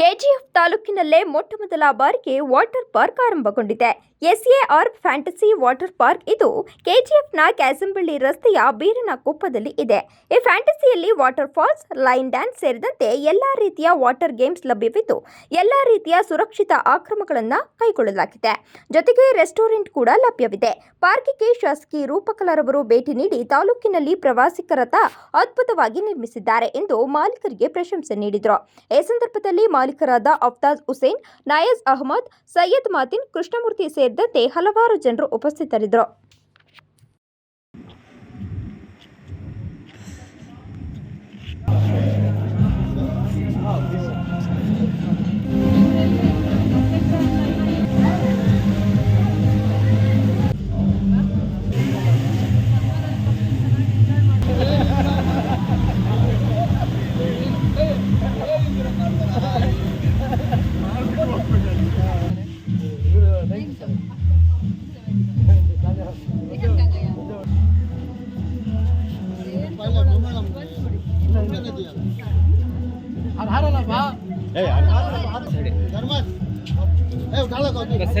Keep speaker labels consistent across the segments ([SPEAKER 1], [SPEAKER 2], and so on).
[SPEAKER 1] KGF ತಾಲೂಕಿನಲ್ಲೇ ಮೊಟ್ಟ ಮೊದಲ ಬಾರಿಗೆ ವಾಟರ್ ಪಾರ್ಕ್ ಆರಂಭಗೊಂಡಿದೆ. ಎಸ್ಎಆರ್ ಫ್ಯಾಂಟಸಿ ವಾಟರ್ ಪಾರ್ಕ್ ಇದು ಕೆಜಿಎಫ್ನ ಕ್ಯಾಸಂಬಳ್ಳಿ ರಸ್ತೆಯ ಬೀರನ ಕೊಪ್ಪದಲ್ಲಿ ಇದೆ. ಈ ಫ್ಯಾಂಟಸಿಯಲ್ಲಿ ವಾಟರ್ ಫಾಲ್ಸ್, ಲೈನ್ ಡ್ಯಾನ್ಸ್ ಸೇರಿದಂತೆ ಎಲ್ಲಾ ರೀತಿಯ ವಾಟರ್ ಗೇಮ್ಸ್ ಲಭ್ಯವಿದ್ದು, ಎಲ್ಲಾ ರೀತಿಯ ಸುರಕ್ಷಿತ ಆಕ್ರಮಗಳನ್ನು ಕೈಗೊಳ್ಳಲಾಗಿದೆ. ಜೊತೆಗೆ ರೆಸ್ಟೋರೆಂಟ್ ಕೂಡ ಲಭ್ಯವಿದೆ. ಪಾರ್ಕಿಗೆ ಶಾಸಕಿ ರೂಪಕಲರವರು ಭೇಟಿ ನೀಡಿ ತಾಲೂಕಿನಲ್ಲಿ ಪ್ರವಾಸಿಗರತ ಅದ್ಭುತವಾಗಿ ನಿರ್ಮಿಸಿದ್ದಾರೆ ಎಂದು ಮಾಲೀಕರಿಗೆ ಪ್ರಶಂಸೆ ನೀಡಿದರು. ಈ ಸಂದರ್ಭದಲ್ಲಿ ಮಾಲೀಕರಾದ ಅಫ್ತಾಜ್ ಹುಸೇನ್ ನಾಯಜ್ ಅಹಮದ್ ಸೈಯದ್ ಮಾತಿನ್ ಕೃಷ್ಣಮೂರ್ತಿ ಸೇರಿದಂತೆ ಹಲವಾರು ಜನರು ಉಪಸ್ಥಿತರಿದ್ದರು.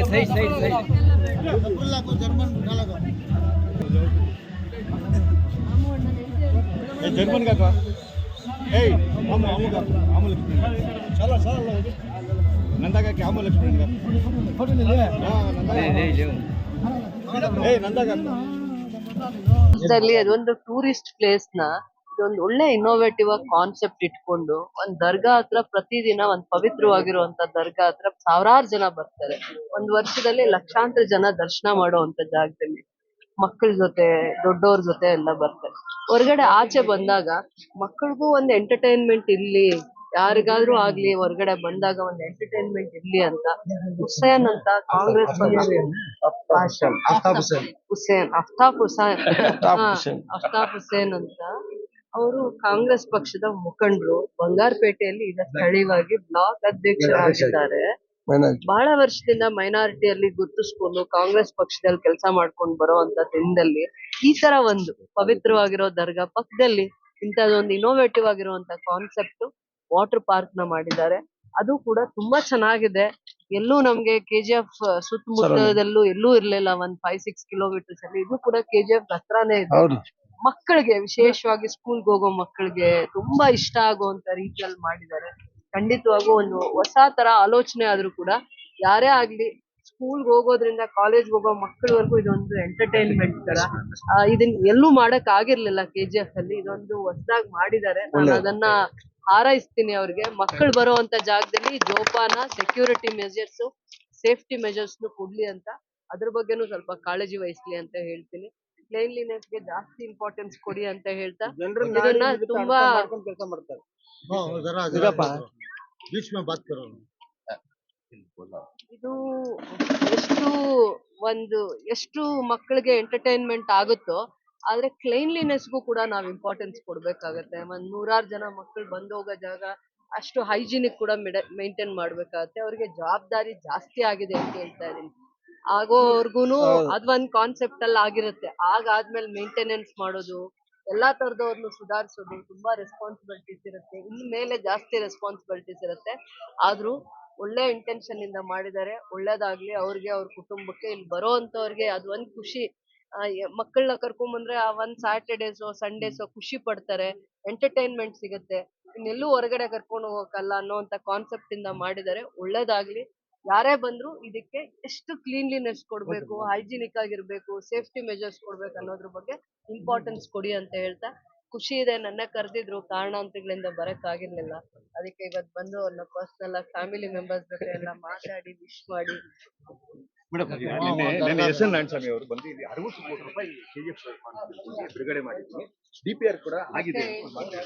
[SPEAKER 2] सही सही सही
[SPEAKER 3] अब्दुल्ला को जर्मन उठा लो
[SPEAKER 4] ए जर्मन का का ए हम हम का हम लक्ष्मण चलो चलो नंदा का क्या हम लक्ष्मण का फोटो ले ले हां नंदा
[SPEAKER 2] ले ले ले
[SPEAKER 4] ए नंदा का
[SPEAKER 5] ದಲ್ಲಿ ಅದೊಂದು ಟೂರಿಸ್ಟ್ ಪ್ಲೇಸ್ ನ ಇದೊಂದು ಒಳ್ಳೆ ಇನ್ನೋವೇಟಿವ್ ಆಗಿ ಕಾನ್ಸೆಪ್ಟ್ ಇಟ್ಕೊಂಡು ಒಂದ್ ದರ್ಗಾ ಹತ್ರ ಪ್ರತಿದಿನ ಒಂದ್ ಪವಿತ್ರವಾಗಿರುವಂತ ದರ್ಗಾ ಹತ್ರ ಸಾವಿರಾರು ಜನ ಬರ್ತಾರೆ. ಒಂದ್ ವರ್ಷದಲ್ಲಿ ಲಕ್ಷಾಂತರ ಜನ ದರ್ಶನ ಮಾಡುವಂತ ಜಾಗದಲ್ಲಿ ಮಕ್ಕಳ ಜೊತೆ ದೊಡ್ಡವ್ರ ಜೊತೆ ಎಲ್ಲ ಬರ್ತಾರೆ. ಹೊರಗಡೆ ಆಚೆ ಬಂದಾಗ ಮಕ್ಕಳಿಗೂ ಒಂದ್ ಎಂಟರ್ಟೈನ್ಮೆಂಟ್ ಇರ್ಲಿ ಯಾರಿಗಾದ್ರೂ ಆಗ್ಲಿ ಹೊರಗಡೆ ಬಂದಾಗ ಒಂದ್ ಎಂಟರ್ಟೈನ್ಮೆಂಟ್ ಇರ್ಲಿ ಅಂತ ಹುಸೇನ್ ಅಂತ ಕಾಂಗ್ರೆಸ್ ಹುಸೇನ್. ಅಫ್ತಾಫ್ ಹುಸೇನ್. ಅಫ್ತಾಫ್ ಅಫ್ತಾಬ್ ಹುಸೇನ್ ಅಂತ ಅವರು ಕಾಂಗ್ರೆಸ್ ಪಕ್ಷದ ಮುಖಂಡರು ಬಂಗಾರಪೇಟೆಯಲ್ಲಿ ಈಗ ಸ್ಥಳೀಯವಾಗಿ ಬ್ಲಾಕ್ ಅಧ್ಯಕ್ಷರಾಗಿದ್ದಾರೆ ಬಹಳ ವರ್ಷದಿಂದ ಮೈನಾರಿಟಿಯಲ್ಲಿ ಗುರುತಿಸ್ಕೊಂಡು ಕಾಂಗ್ರೆಸ್ ಪಕ್ಷದಲ್ಲಿ ಕೆಲಸ ಮಾಡ್ಕೊಂಡು ಬರುವಂತ ದಿನದಲ್ಲಿ ಈ ತರ ಒಂದು ಪವಿತ್ರವಾಗಿರೋ ದರ್ಗಾ ಪಕ್ಕದಲ್ಲಿ ಇಂಥದೊಂದು ಇನ್ನೋವೇಟಿವ್ ಆಗಿರುವಂತ ಕಾನ್ಸೆಪ್ಟ್ ವಾಟರ್ ಪಾರ್ಕ್ನ ಮಾಡಿದ್ದಾರೆ. ಅದು ಕೂಡ ತುಂಬಾ ಚೆನ್ನಾಗಿದೆ. ಎಲ್ಲೂ ನಮ್ಗೆ ಕೆಜಿಎಫ್ ಸುತ್ತಮುತ್ತದಲ್ಲೂ ಎಲ್ಲೂ ಇರ್ಲಿಲ್ಲ ಒಂದ್ ಫೈವ್ ಸಿಕ್ಸ್ ಕಿಲೋಮೀಟರ್ಸ್ ಅಲ್ಲಿ. ಇದು ಕೂಡ ಕೆಜಿಎಫ್ ಹತ್ರನೇ ಇದೆ. ಮಕ್ಕಳಿಗೆ ವಿಶೇಷವಾಗಿ ಸ್ಕೂಲ್ಗೆ ಹೋಗೋ ಮಕ್ಕಳಿಗೆ ತುಂಬಾ ಇಷ್ಟ ಆಗುವಂತ ರೀತಿಯಲ್ಲಿ ಮಾಡಿದ್ದಾರೆ. ಖಂಡಿತವಾಗೂ ಒಂದು ಹೊಸ ತರ ಆಲೋಚನೆ ಆದ್ರೂ ಕೂಡ ಯಾರೇ ಆಗ್ಲಿ ಸ್ಕೂಲ್ಗೆ ಹೋಗೋದ್ರಿಂದ ಕಾಲೇಜ್ಗೆ ಹೋಗೋ ಮಕ್ಕಳವರೆಗೂ ಇದೊಂದು ಎಂಟರ್ಟೈನ್ಮೆಂಟ್ ತರ. ಇದನ್ ಎಲ್ಲೂ ಮಾಡಕ್ ಆಗಿರ್ಲಿಲ್ಲ ಕೆಜಿಎಫ್ ಅಲ್ಲಿ. ಇದೊಂದು ಹೊಸದಾಗಿ ಮಾಡಿದ್ದಾರೆ. ನಾನು ಅದನ್ನ ಹಾರೈಸ್ತೀನಿ ಅವ್ರಿಗೆ. ಮಕ್ಕಳು ಬರುವಂತ ಜಾಗದಲ್ಲಿ ಜೋಪಾನ ಸೆಕ್ಯೂರಿಟಿ ಮೆಜರ್ಸ್ ಸೇಫ್ಟಿ ಮೆಜರ್ಸ್ ಕೊಡ್ಲಿ ಅಂತ. ಅದ್ರ ಬಗ್ಗೆನೂ ಸ್ವಲ್ಪ ಕಾಳಜಿ ವಹಿಸ್ಲಿ ಅಂತ ಹೇಳ್ತೀನಿ. ಕ್ಲೈನ್ಲಿನೆಸ್ಗೆ ಜಾಸ್ತಿ ಇಂಪಾರ್ಟೆನ್ಸ್ ಕೊಡಿ ಅಂತ ಹೇಳ್ತಾ ಇದನ್ನ ತುಂಬಾ
[SPEAKER 4] ಕೆಲಸ ಮಾಡ್ತಾರೆ.
[SPEAKER 5] ಇದು ಎಷ್ಟು ಒಂದು ಎಷ್ಟು ಮಕ್ಕಳಿಗೆ ಎಂಟರ್ಟೈನ್ಮೆಂಟ್ ಆಗುತ್ತೋ ಆದ್ರೆ ಕ್ಲೈನ್ಲಿನೆಸ್ಗೂ ಕೂಡ ನಾವು ಇಂಪಾರ್ಟೆನ್ಸ್ ಕೊಡ್ಬೇಕಾಗತ್ತೆ. ಒಂದ್ ನೂರಾರು ಜನ ಮಕ್ಕಳು ಬಂದು ಹೋಗೋ ಜಾಗ ಅಷ್ಟು ಹೈಜಿನಿಕ್ ಕೂಡ ಮೇಂಟೈನ್ ಮಾಡ್ಬೇಕಾಗತ್ತೆ. ಅವ್ರಿಗೆ ಜವಾಬ್ದಾರಿ ಜಾಸ್ತಿ ಆಗಿದೆ ಅಂತ ಹೇಳ್ತಾ ಇದೀನಿ ಆಗೋವರ್ಗುನು ಒಂದ್ ಕಾನ್ಸೆಪ್ಟ್ ಅಲ್ಲಿ ಆಗಿರುತ್ತೆ. ಆಗಾದ್ಮೇಲೆ ಮೇಂಟೆನೆನ್ಸ್ ಮಾಡೋದು ಎಲ್ಲಾ ತರದವ್ರನ್ನು ಸುಧಾರಿಸೋದು ತುಂಬಾ ರೆಸ್ಪಾನ್ಸಿಬಿಲಿಟೀಸ್ ಇರುತ್ತೆ. ಇನ್ ಮೇಲೆ ಜಾಸ್ತಿ ರೆಸ್ಪಾನ್ಸಿಬಿಲಿಟೀಸ್ ಇರುತ್ತೆ. ಆದ್ರೂ ಒಳ್ಳೆ ಇಂಟೆನ್ಷನ್ ಇಂದ ಮಾಡಿದ್ದಾರೆ ಒಳ್ಳೇದಾಗ್ಲಿ ಅವ್ರಿಗೆ ಅವ್ರ ಕುಟುಂಬಕ್ಕೆ ಇಲ್ಲಿ ಬರೋ ಅಂತವ್ರಿಗೆ ಅದು ಒಂದ್ ಖುಷಿ. ಮಕ್ಕಳನ್ನ ಕರ್ಕೊಂಡ್ ಬಂದ್ರೆ ಆ ಒಂದ್ ಸ್ಯಾಟರ್ಡೇಸೋ ಸಂಡೇಸೋ ಖುಷಿ ಪಡ್ತಾರೆ ಎಂಟರ್ಟೈನ್ಮೆಂಟ್ ಸಿಗುತ್ತೆ. ಇನ್ನೆಲ್ಲೂ ಹೊರಗಡೆ ಕರ್ಕೊಂಡು ಹೋಗಕ್ಕಲ್ಲ ಅನ್ನೋಂತ ಕಾನ್ಸೆಪ್ಟ್ ಇಂದ ಮಾಡಿದ್ದಾರೆ ಒಳ್ಳೇದಾಗ್ಲಿ. ಯಾರೇ ಬಂದ್ರು ಇದಕ್ಕೆ ಎಷ್ಟು ಕ್ಲೀನ್ಲಿನೆಸ್ ಕೊಡ್ಬೇಕು ಹೈಜಿನಿಕ್ ಆಗಿರ್ಬೇಕು ಸೇಫ್ಟಿ ಮೆಜರ್ಸ್ ಕೊಡ್ಬೇಕು ಅನ್ನೋದ್ರ ಬಗ್ಗೆ ಇಂಪಾರ್ಟೆನ್ಸ್ ಕೊಡಿ ಅಂತ ಹೇಳ್ತಾ ಖುಷಿ ಇದೆ. ನನ್ನ ಕರೆದಿದ್ರು ಕಾರಣಾಂತರಗಳಿಂದ ಬರಕ್ ಆಗಿರ್ಲಿಲ್ಲ. ಅದಕ್ಕೆ ಇವತ್ ಬಂದು ಅವ್ರನ್ನ ಪರ್ಸನಲ್ ಆಗಿ ಫ್ಯಾಮಿಲಿ ಮೆಂಬರ್ಸ್ ಜೊತೆ ಎಲ್ಲ ಮಾತಾಡಿ ವಿಶ್ ಮಾಡಿ.
[SPEAKER 4] ನಿನ್ನೆ ಎಸ್ ಎನ್ ನಾರಾಯಣಸ್ವಾಮಿ ಅವರು ಬಂದು ಇಲ್ಲಿ ಅರವತ್ತು ಕೋಟಿ ರೂಪಾಯಿ ಕೆಜಿಎಫ್ ಬಿಡುಗಡೆ ಮಾಡಿದ್ವಿ. ಡಿಪಿಆರ್ ಕೂಡ ಆಗಿದೆ